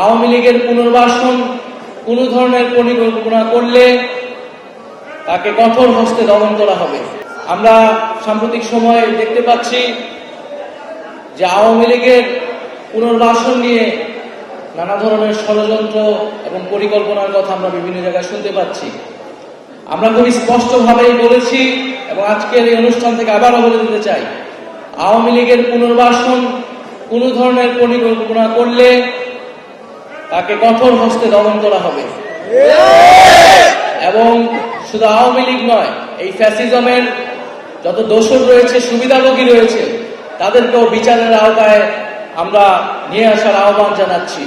আওয়ামী লীগের পুনর্বাসন কোন ধরনের পরিকল্পনা করলে তাকে কঠোর হস্তে দমন করা হবে। আমরা সাম্প্রতিক সময়ে দেখতে পাচ্ছি যে আওয়ামী লীগের পুনর্বাসন নিয়ে নানা ধরনের ষড়যন্ত্র এবং পরিকল্পনার কথা আমরা বিভিন্ন জায়গায় শুনতে পাচ্ছি। আমরা খুবই স্পষ্টভাবেই বলেছি এবং আজকের এই অনুষ্ঠান থেকে আবারও বলে দিতে চাই, আওয়ামী লীগের পুনর্বাসন কোন ধরনের পরিকল্পনা করলে তাকে কঠোর হস্তে দমন করা হবে। এবং শুধু আওয়ামী লীগ নয় এই ফ্যাসিজমের যত দোষর রয়েছে সুবিধাভোগী রয়েছে তাদেরকেও বিচারের আওতায় আমরা নিয়ে আসার আহ্বান জানাচ্ছি।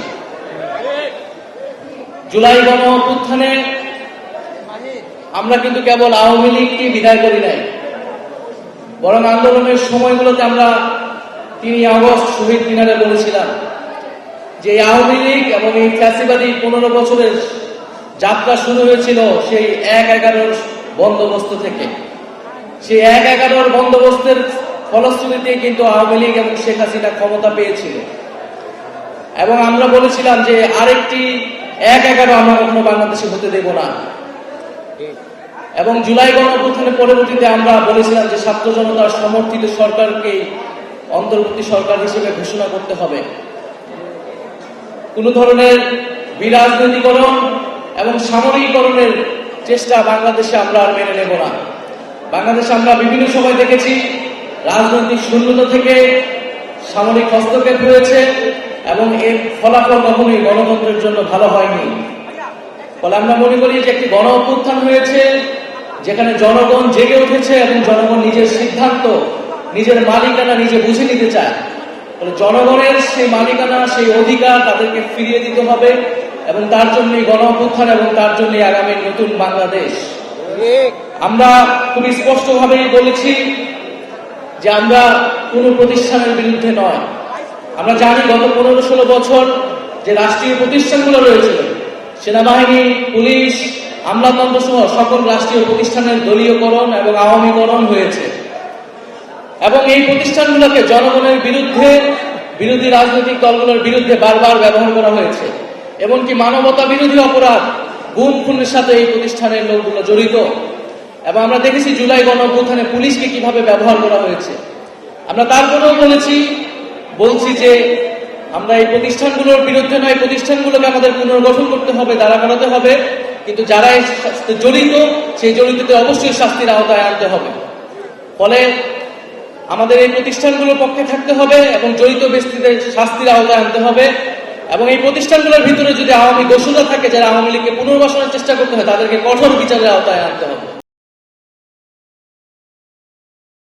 জুলাই গণ অভ্যুত্থানে আমরা কিন্তু কেবল আওয়ামী লীগকে বিদায় করি নাই বরং আন্দোলনের সময়গুলোতে আমরা তিনি আগস্ট শহীদ মিনারে বলেছিলাম যে আওয়ামী লীগ এবং এই ফ্যাসিবাদী পনেরো বছরের যাত্রা শুরু হয়েছিল সেই এক এগারোর বন্দোবস্ত থেকে। সেই এক এগারোর বন্দোবস্তের ফলশ্রুতিতে কিন্তু আওয়ামী লীগ এবং শেখ হাসিনা ক্ষমতা পেয়েছিল। এবং আমরা বলেছিলাম যে আরেকটি এক এগারো আমরা কখনো বাংলাদেশে হতে দেব না। এবং জুলাই গণঅভ্যুত্থানের পরবর্তীতে আমরা বলেছিলাম যে ছাত্র জনতার সমর্থিত সরকারকে অন্তর্বর্তী সরকার হিসেবে ঘোষণা করতে হবে। কোন ধরনের বিরাজনীতিকরণ এবং সামরিকীকরণের চেষ্টা বাংলাদেশে আমরা আর মেনে নেব না। বাংলাদেশে আমরা বিভিন্ন সময় দেখেছি রাজনৈতিক শূন্যতা থেকে সামরিক হস্তক্ষেপ হয়েছে এবং এর ফলাফল কখনোই গণতন্ত্রের জন্য ভালো হয়নি। ফলে আমরা মনে করি যে একটি গণ অভ্যুত্থান হয়েছে, যেখানে জনগণ জেগে উঠেছে এবং জনগণ নিজের সিদ্ধান্ত, নিজের মালিকানা নিজে বুঝে নিতে চায়। জনগণের সেই মালিকানা, সেই অধিকার তাদেরকে ফিরিয়ে দিতে হবে এবং তার জন্যই গণ অভ্যুত্থান এবং তার জন্যই আগামী নতুন বাংলাদেশ। আমরা খুবই স্পষ্টভাবেই বলেছি যে আমরা কোনো প্রতিষ্ঠানের বিরুদ্ধে নয়। আমরা জানি গত পনেরো ষোলো বছর যে রাষ্ট্রীয় প্রতিষ্ঠানগুলো রয়েছে, সেনাবাহিনী, পুলিশ, আমলাতন্ত্র সহ সকল রাষ্ট্রীয় প্রতিষ্ঠানের দলীয়করণ এবং আওয়ামীকরণ হয়েছে। এবং এই প্রতিষ্ঠানগুলোকে জনগণের বিরুদ্ধে, বিরোধী রাজনৈতিক দলগুলোর বিরুদ্ধে বারবার ব্যবহার করা হয়েছে। এমনকি মানবতা বিরোধী অপরাধ গুম খুনের সাথে এই প্রতিষ্ঠানের লোকগুলো জড়িত। এবং আমরা দেখেছি জুলাই গণ অভ্যুত্থানে পুলিশকে কীভাবে ব্যবহার করা হয়েছে। আমরা তারপরেও বলেছি, বলছি যে আমরা এই প্রতিষ্ঠানগুলোর বিরুদ্ধে নয় প্রতিষ্ঠানগুলোকে আমাদের পুনর্গঠন করতে হবে দাঁড়া করাতে হবে। কিন্তু যারা জড়িত, সেই জড়িতদের অবশ্যই শাস্তির আওতায় আনতে হবে। ফলে আমাদের এই প্রতিষ্ঠানগুলোর পক্ষে থাকতে হবে এবং জড়িত ব্যক্তিদের শাস্তির আওতায় আনতে হবে। এবং এই প্রতিষ্ঠানগুলোর ভিতরে যদি আওয়ামী দোষরা থাকে, যারা আওয়ামী লীগকে পুনর্বাসনের চেষ্টা করতে হয়, তাদেরকে কঠোর বিচারের আওতায় আনতে হবে।